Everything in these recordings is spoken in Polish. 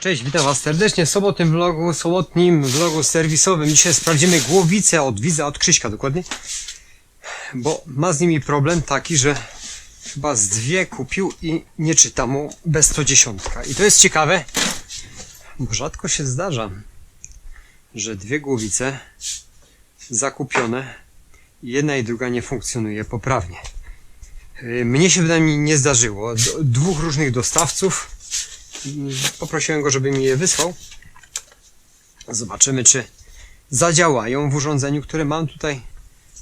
Cześć, witam Was serdecznie w sobotnim vlogu, sobotnim vlogu serwisowym. Dzisiaj sprawdzimy głowicę od Widza, od Krzyśka dokładnie. Bo ma z nimi problem taki, że chyba z dwie kupił i nie czyta mu bez 110. I to jest ciekawe, bo rzadko się zdarza, że dwie głowice zakupione, jedna i druga nie funkcjonuje poprawnie. Yy, Mnie się bynajmniej nie zdarzyło. Dwóch różnych dostawców Poprosiłem go, żeby mi je wysłał. Zobaczymy, czy zadziałają w urządzeniu, które mam tutaj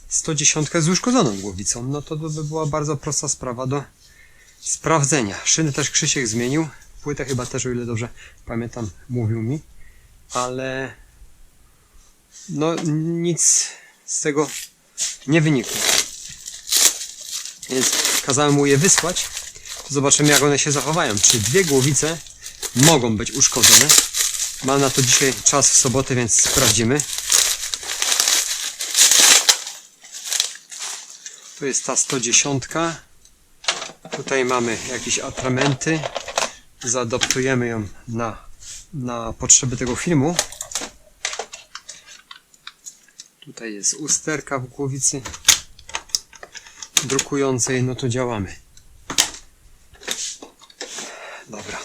110 z uszkodzoną głowicą. No to by była bardzo prosta sprawa do sprawdzenia. Szyny też Krzysiek zmienił. Płytę chyba też, o ile dobrze pamiętam, mówił mi. Ale no nic z tego nie wynikło. Więc kazałem mu je wysłać. Zobaczymy, jak one się zachowają. Czy dwie głowice mogą być uszkodzone? Mam na to dzisiaj czas w sobotę, więc sprawdzimy. Tu jest ta 110. Tutaj mamy jakieś atramenty. Zaadaptujemy ją na, na potrzeby tego filmu. Tutaj jest usterka w głowicy drukującej, no to działamy. Dobra.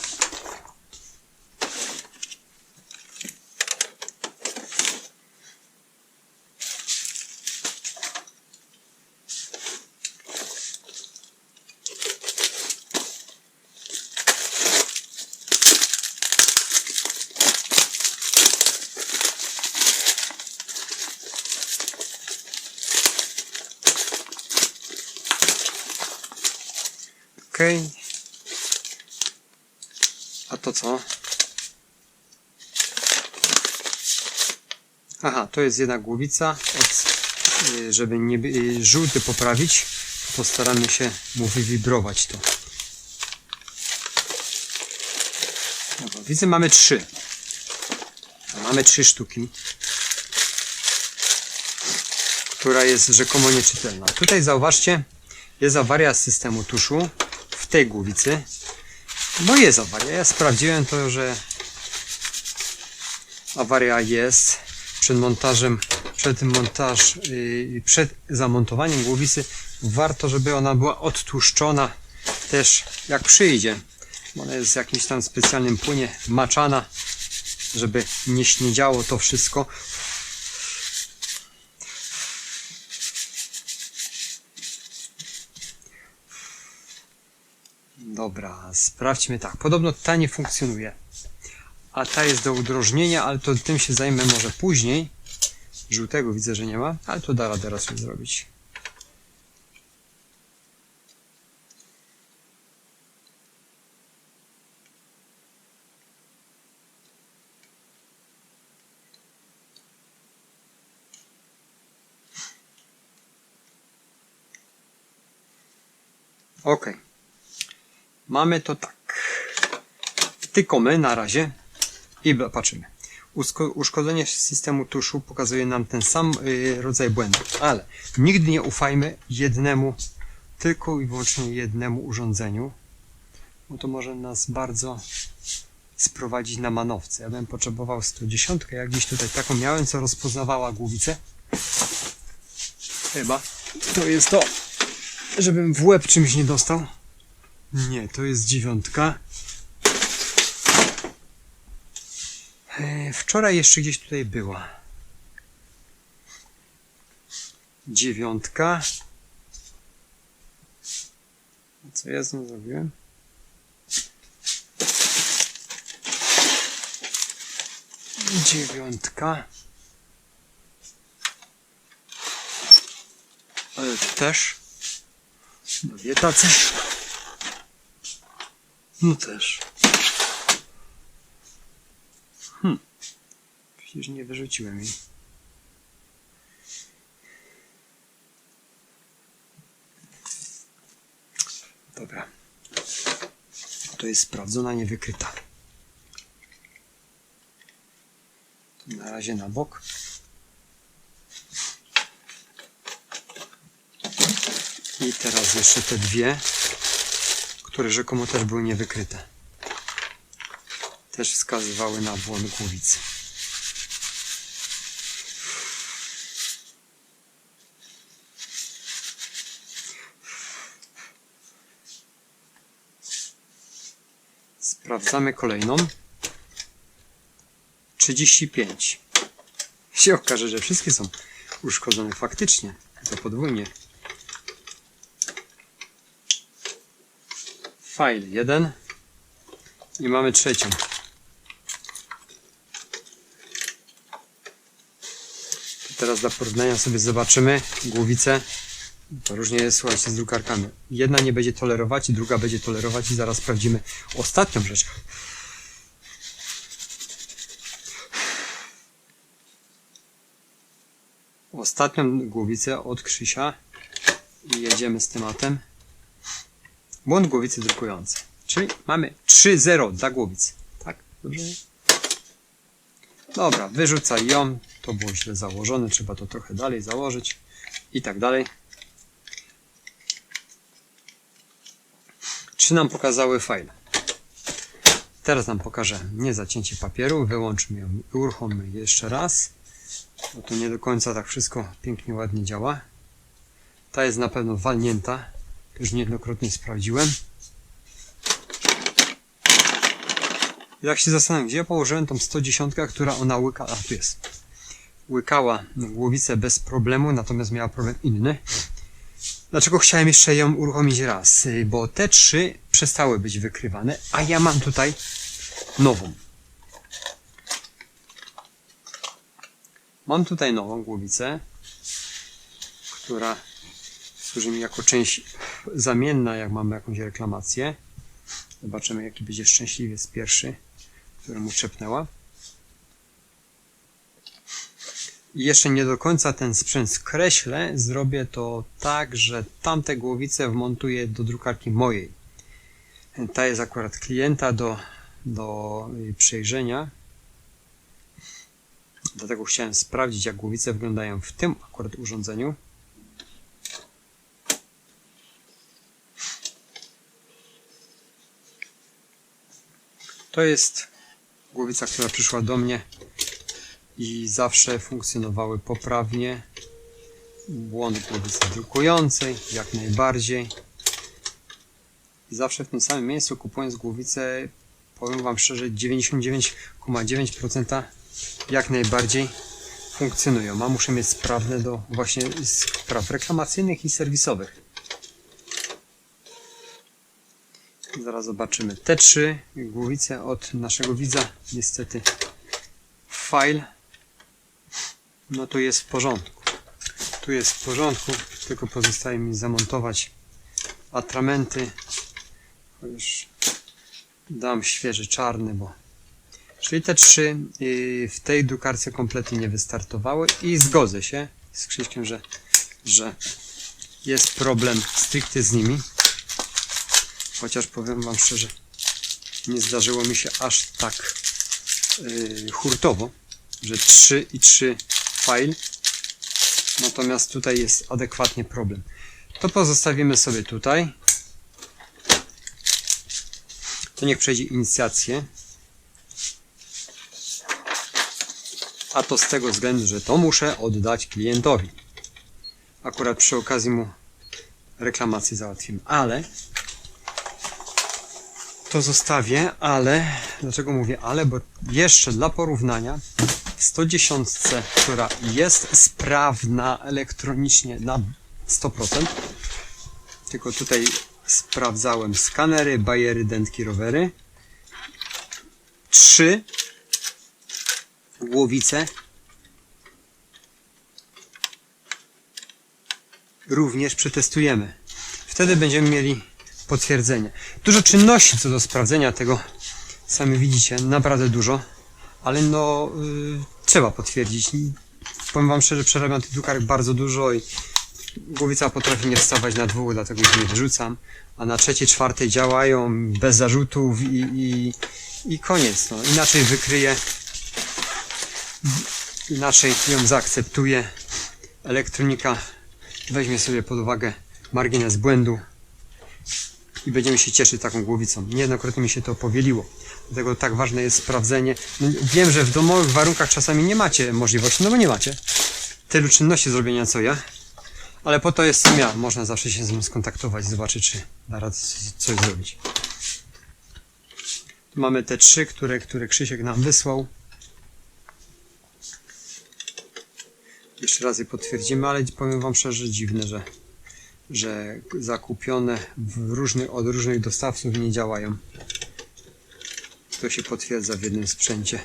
Okej. A to co? Aha, to jest jedna głowica. Od, y, żeby nie, y, żółty poprawić, to staramy się mu wywibrować to. Dobra, widzę, mamy trzy. Mamy trzy sztuki. Która jest rzekomo nieczytelna. Tutaj zauważcie, jest awaria systemu tuszu w tej głowicy. No jest awaria. Ja sprawdziłem to, że awaria jest przed montażem, przed montaż, yy, przed zamontowaniem głowicy warto, żeby ona była odtłuszczona też jak przyjdzie. Ona jest w jakimś tam specjalnym płynie maczana, żeby nie śniedziało to wszystko. Dobra, sprawdźmy tak. Podobno ta nie funkcjonuje. A ta jest do udrożnienia, ale to tym się zajmę może później. Żółtego widzę, że nie ma, ale to da radę raz już zrobić. Ok. Mamy to tak. Wtykamy na razie i patrzymy. Uszkodzenie systemu tuszu pokazuje nam ten sam y, rodzaj błędu, ale nigdy nie ufajmy jednemu, tylko i wyłącznie jednemu urządzeniu, bo to może nas bardzo sprowadzić na manowce. Ja bym potrzebował 110, jak gdzieś tutaj taką miałem, co rozpoznawała głowicę. Chyba to jest to, żebym w łeb czymś nie dostał. Nie, to jest dziewiątka. E, Wczoraj jeszcze gdzieś tutaj była. Dziewiątka. Co ja z nią zrobiłem? Dziewiątka. Ale też. Dwie tace. No też. Hm. Przecież nie wyrzuciłem jej. Dobra. To jest sprawdzona, niewykryta. To na razie na bok. I teraz jeszcze te dwie, które rzekomo też były niewykryte. też wskazywały na błąd głowicy. Sprawdzamy kolejną. 35. Się okaże, że wszystkie są uszkodzone faktycznie. To podwójnie. File 1 i mamy trzecią. Teraz dla porównania sobie zobaczymy głowicę. To różnie jest, słuchajcie, z drukarkami. Jedna nie będzie tolerować, druga będzie tolerować i zaraz sprawdzimy ostatnią rzecz. Ostatnią głowicę od Krzysia i jedziemy z tematem. Błąd głowicy drukujący. Czyli mamy 3-0 dla głowicy. Tak? Dobrze? Dobra, wyrzucaj ją. To było źle założone, trzeba to trochę dalej założyć. I tak dalej. Czy nam pokazały fajne? Teraz nam pokażę nie zacięcie papieru. Wyłączmy ją i uruchommy jeszcze raz. Bo to nie do końca tak wszystko pięknie, ładnie działa. Ta jest na pewno walnięta. Już niejednokrotnie sprawdziłem. Jak się zastanawiam, gdzie ja położyłem tą 110, która ona łyka, a tu jest. Łykała głowicę bez problemu, natomiast miała problem inny. Dlaczego chciałem jeszcze ją uruchomić raz? Bo te trzy przestały być wykrywane, a ja mam tutaj nową. Mam tutaj nową głowicę, która służy mi jako część zamienna, jak mamy jakąś reklamację. Zobaczymy, jaki będzie szczęśliwiec pierwszy, któremu trzepnęła. I jeszcze nie do końca ten sprzęt skreślę. Zrobię to tak, że tamte głowice wmontuję do drukarki mojej. Ta jest akurat klienta do, do przejrzenia. Dlatego chciałem sprawdzić, jak głowice wyglądają w tym akurat urządzeniu. To jest głowica, która przyszła do mnie i zawsze funkcjonowały poprawnie. Błąd głowicy drukującej, jak najbardziej. I zawsze w tym samym miejscu kupując głowicę, powiem Wam szczerze, 99,9% jak najbardziej funkcjonują. A muszę mieć sprawne do właśnie spraw reklamacyjnych i serwisowych. Zaraz zobaczymy. Te trzy głowice od naszego widza. Niestety file. No to jest w porządku. Tu jest w porządku. Tylko pozostaje mi zamontować atramenty. Już dam świeży czarny, bo Czyli te trzy yy, w tej drukarce kompletnie nie wystartowały i zgodzę się z Krzyśkiem, że, że jest problem stricte z nimi. Chociaż powiem Wam szczerze, nie zdarzyło mi się aż tak yy, hurtowo, że 3 i 3 file. Natomiast tutaj jest adekwatnie problem. To pozostawimy sobie tutaj. To niech przejdzie inicjację. A to z tego względu, że to muszę oddać klientowi. Akurat przy okazji mu reklamację załatwimy. Ale to zostawię, ale dlaczego mówię ale? Bo jeszcze dla porównania 110, która jest sprawna elektronicznie na 100%, tylko tutaj sprawdzałem skanery, bajery, dętki, rowery. 3 głowice również przetestujemy. Wtedy będziemy mieli potwierdzenie. Dużo czynności co do sprawdzenia tego, sami widzicie, naprawdę dużo, ale no yy, trzeba potwierdzić. Powiem Wam szczerze, przerabiam tych drukarek bardzo dużo i głowica potrafi nie wstawać na dwóch, dlatego ich nie wyrzucam, a na trzeciej, czwartej działają bez zarzutów i, i, i koniec. No. Inaczej wykryję inaczej ją zaakceptuje. Elektronika weźmie sobie pod uwagę margines błędu i będziemy się cieszyć taką głowicą. Niejednokrotnie mi się to powieliło. Dlatego tak ważne jest sprawdzenie. No, Wiem, że w domowych warunkach czasami nie macie możliwości, no bo nie macie tylu czynności zrobienia co ja. Ale po to jestem ja. Można zawsze się z nim skontaktować, zobaczyć, czy da radę coś zrobić. Tu mamy te trzy, które, które Krzysiek nam wysłał. Jeszcze raz je potwierdzimy, ale powiem Wam szczerze, dziwne, że, że zakupione w różnych, od różnych dostawców nie działają. To się potwierdza w jednym sprzęcie.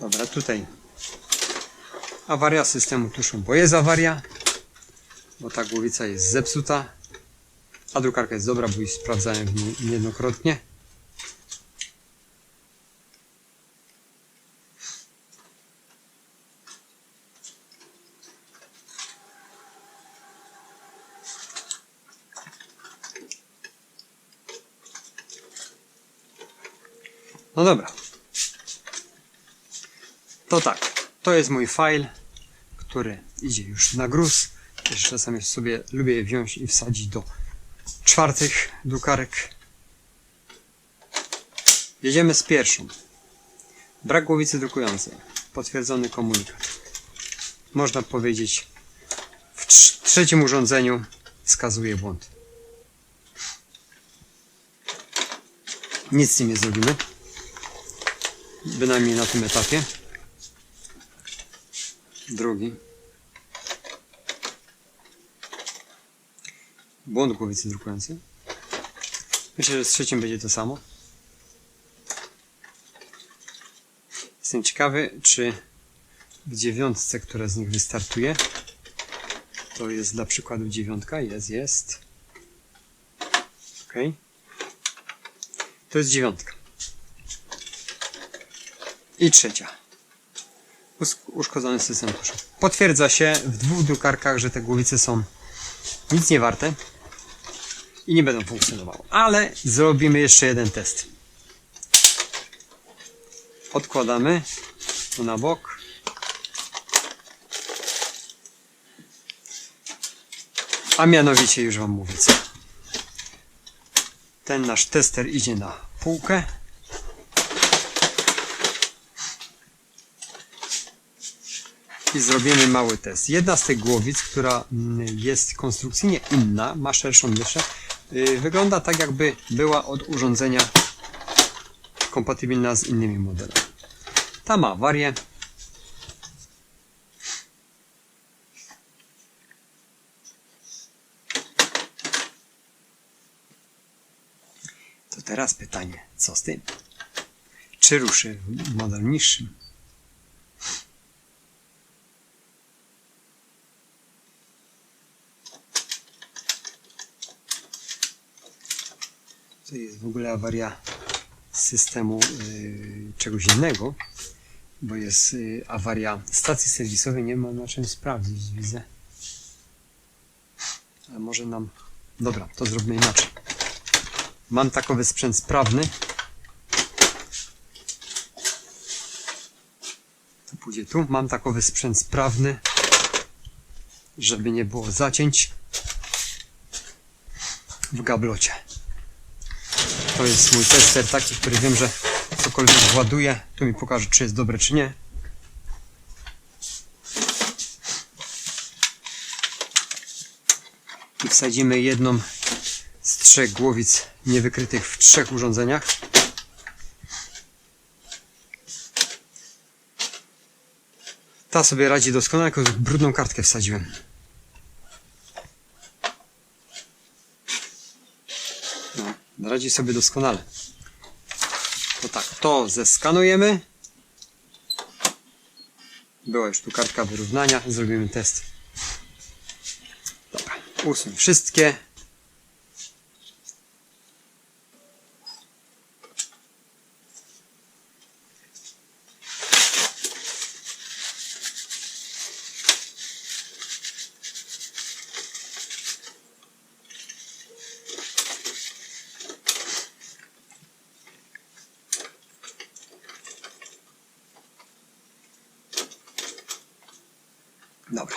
Dobra, tutaj awaria systemu tuszu, bo jest awaria, bo ta głowica jest zepsuta, a drukarka jest dobra, bo już sprawdzałem niejednokrotnie. No dobra. To tak, to jest mój file, który idzie już na gruz. Jeszcze czasami sobie lubię wziąć i wsadzić do czwartych drukarek. Jedziemy z pierwszą. Brak głowicy drukującej. Potwierdzony komunikat. Można powiedzieć, w trz- trzecim urządzeniu wskazuje błąd. Nic z tym nie zrobimy. Bynajmniej na tym etapie. Drugi. Błąd głowicy drukującej. Myślę, że z trzecim będzie to samo. Jestem ciekawy, czy w dziewiątce, która z nich wystartuje, to jest dla przykładu dziewiątka, jest, jest. Ok. To jest dziewiątka. I trzecia. Us- Uszkodzony system tuszu. Potwierdza się w dwóch drukarkach, że te głowice są nic nie warte i nie będą funkcjonowały. Ale zrobimy jeszcze jeden test. Odkładamy to na bok. A mianowicie już Wam mówię co. Ten nasz tester idzie na półkę. I zrobimy mały test. Jedna z tych głowic, która mm, jest konstrukcyjnie inna, ma szerszą myszę, yy, wygląda tak jakby była od urządzenia kompatybilna z innymi modelami. Ta ma awarię. To teraz pytanie, co z tym? Czy ruszy model niższym? To jest w ogóle awaria systemu y, czegoś innego, bo jest y, awaria stacji serwisowej, nie ma na czym sprawdzić, widzę. Ale może nam... Dobra, to zrobimy inaczej. Mam takowy sprzęt sprawny. To pójdzie tu. Mam takowy sprzęt sprawny, żeby nie było zacięć w gablocie. To jest mój tester taki, który wiem, że cokolwiek właduje, to mi pokaże, czy jest dobre, czy nie. I wsadzimy jedną z trzech głowic niewykrytych w trzech urządzeniach. Ta sobie radzi doskonale, tylko brudną kartkę wsadziłem. No, radzi sobie doskonale. To tak, to zeskanujemy. Była już tu kartka wyrównania, zrobimy test. Dobra, usuń wszystkie. Dobra.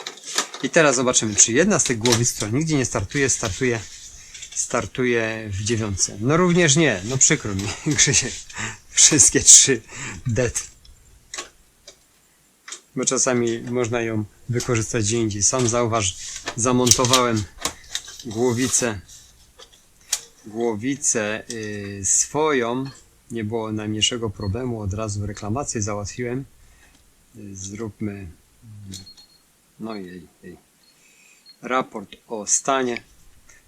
I teraz zobaczymy, czy jedna z tych głowic, która nigdzie nie startuje, startuje, startuje w dziewiątce. No również nie, no przykro mi, Krzysiek. Wszystkie trzy dead. Bo czasami można ją wykorzystać gdzie indziej. Sam zauważ, zamontowałem głowicę, głowicę yy, swoją. Nie było najmniejszego problemu, od razu reklamację załatwiłem. Yy, Zróbmy no jej, jej. Raport o stanie.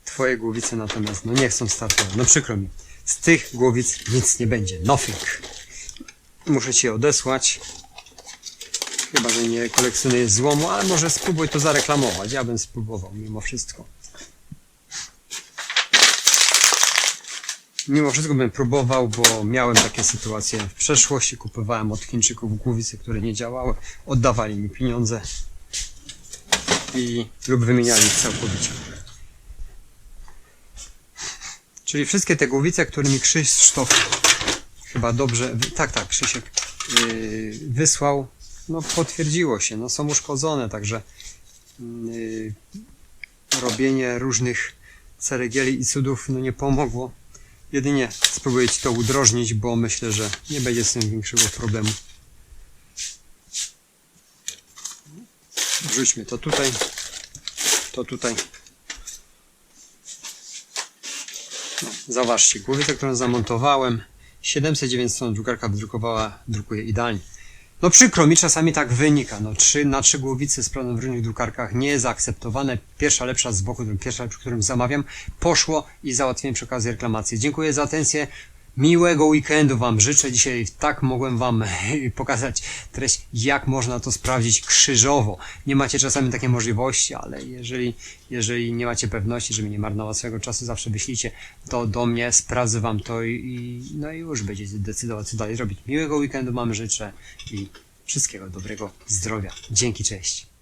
Twoje głowice natomiast no nie chcą startować. No przykro mi. Z tych głowic nic nie będzie. Nothing. Muszę cię odesłać. Chyba, że nie kolekcjonuję złomu, ale może spróbuj to zareklamować. Ja bym spróbował mimo wszystko. Mimo wszystko bym próbował, bo miałem takie sytuacje w przeszłości. Kupowałem od Chińczyków głowice, które nie działały. Oddawali mi pieniądze i lub wymieniali całkowicie. Czyli wszystkie te głowice, którymi Krzysztof chyba dobrze, tak, tak, Krzysiek yy, wysłał, no potwierdziło się, no są uszkodzone, także yy, robienie różnych ceregieli i cudów no nie pomogło. Jedynie spróbuję Ci to udrożnić, bo myślę, że nie będzie z tym większego problemu. Wrzućmy to tutaj, to tutaj. No, zauważcie, głowicę, którą zamontowałem, 709 stron drukarka wydrukowała, drukuje idealnie. No przykro mi, czasami tak wynika. No, 3 na 3 głowice sprawne w różnych drukarkach nie zaakceptowane. Pierwsza lepsza z boku, pierwsza, przy którym zamawiam, poszło i załatwiłem przy okazji reklamację. Dziękuję za atencję. Miłego weekendu Wam życzę. Dzisiaj tak mogłem Wam pokazać treść, jak można to sprawdzić krzyżowo. Nie macie czasami takiej możliwości, ale jeżeli, jeżeli nie macie pewności, żeby nie marnować swojego czasu, zawsze wyślijcie to do mnie, sprawdzę Wam to i, i no i już będziecie decydować, co dalej robić. Miłego weekendu Wam życzę i wszystkiego dobrego, zdrowia. Dzięki, cześć.